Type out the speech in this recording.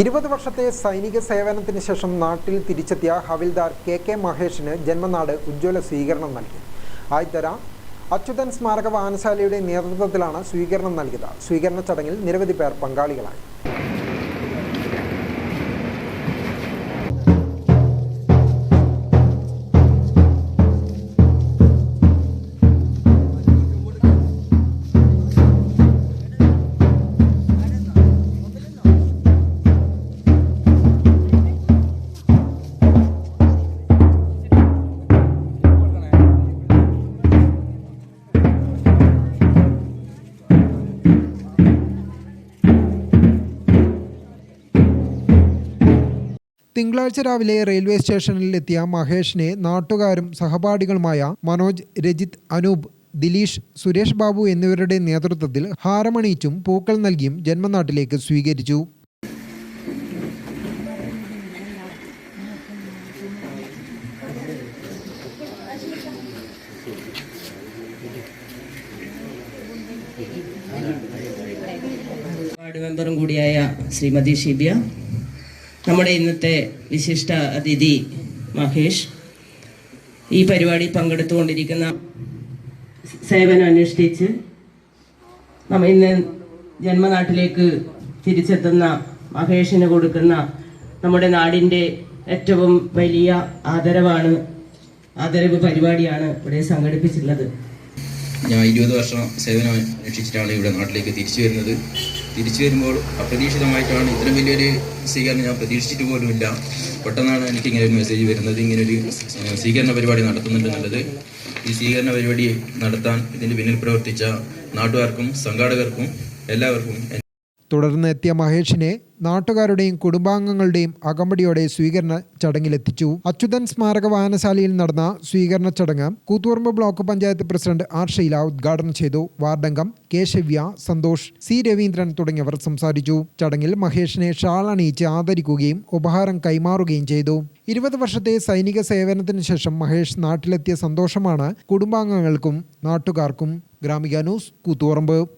ഇരുപത് വർഷത്തെ സൈനിക സേവനത്തിന് ശേഷം നാട്ടിൽ തിരിച്ചെത്തിയ ഹവിൽദാർ കെ കെ മഹേഷിന് ജന്മനാട് ഉജ്ജ്വല സ്വീകരണം നൽകി. ആയിത്തര അച്യുതൻ സ്മാരക വായനശാലയുടെ നേതൃത്വത്തിലാണ് സ്വീകരണം നൽകിയത്. സ്വീകരണ ചടങ്ങിൽ നിരവധി പേർ പങ്കാളികളായി. തിങ്കളാഴ്ച രാവിലെ റെയിൽവേ സ്റ്റേഷനിൽ എത്തിയ മഹേഷിനെ നാട്ടുകാരും സഹപാഠികളുമായ മനോജ് രജിത് അനൂപ് ദിലീഷ് സുരേഷ് ബാബു എന്നിവരുടെ നേതൃത്വത്തിൽ ഹാരമണിയിച്ചും പൂക്കൾ നൽകിയും ജന്മനാട്ടിലേക്ക് സ്വീകരിച്ചു. മെമ്പറും കൂടിയായ ശ്രീമതി ഷിബിയ നമ്മുടെ ഇന്നത്തെ വിശിഷ്ട അതിഥി മഹേഷ്. ഈ പരിപാടി പങ്കെടുത്തുകൊണ്ടിരിക്കുന്ന സേവനം അനുഷ്ഠിച്ച് നമ്മ ഇന്ന് ജന്മനാട്ടിലേക്ക് തിരിച്ചെത്തുന്ന മഹേഷിന് കൊടുക്കുന്ന നമ്മുടെ നാടിന്റെ ഏറ്റവും വലിയ ആദരവാണ് ആദരവ് പരിപാടിയാണ് ഇവിടെ സംഘടിപ്പിച്ചിട്ടുള്ളത്. ഞാൻ ഇരുപത് വർഷം സേവനം അനുഷ്ഠിച്ചിട്ടാണ് ഇവിടെ നാട്ടിലേക്ക് തിരിച്ചു വരുന്നത്. തിരിച്ചു വരുമ്പോൾ അപ്രതീക്ഷിതമായിട്ടാണ് ഇത്രയും വലിയൊരു സ്വീകരണം ഞാൻ പ്രതീക്ഷിച്ചിട്ട് പോലുമില്ല. പെട്ടെന്നാണ് എനിക്ക് ഇങ്ങനെ ഒരു മെസ്സേജ് വരുന്നത്. ഇങ്ങനെ ഒരു സ്വീകരണ പരിപാടി നടത്തുന്നുണ്ടെന്നുള്ളത് ഈ സ്വീകരണ പരിപാടി നടത്താൻ ഇതിന് പിന്നിൽ പ്രവർത്തിച്ച നാട്ടുകാർക്കും സംഘാടകർക്കും എല്ലാവർക്കും തുടർന്ന് എത്തിയ മഹേഷിനെ നാട്ടുകാരുടെയും കുടുംബാംഗങ്ങളുടെയും അകമ്പടിയോടെ സ്വീകരണ ചടങ്ങിലെത്തിച്ചു. അച്യുതൻ സ്മാരക വായനശാലയിൽ നടന്ന സ്വീകരണ ചടങ്ങ് Koothuparamba block panchayat president R Sheela ഉദ്ഘാടനം ചെയ്തു. വാർഡംഗം കെ ശവ്യ സന്തോഷ് സി രവീന്ദ്രൻ തുടങ്ങിയവർ സംസാരിച്ചു. ചടങ്ങിൽ മഹേഷിനെ ഷാൾ അണിയിച്ച് ആദരിക്കുകയും ഉപഹാരം കൈമാറുകയും ചെയ്തു. ഇരുപത് വർഷത്തെ സൈനിക സേവനത്തിന് ശേഷം മഹേഷ് നാട്ടിലെത്തിയ സന്തോഷമാണ് കുടുംബാംഗങ്ങൾക്കും നാട്ടുകാർക്കും. Gramika news Koothuparamba.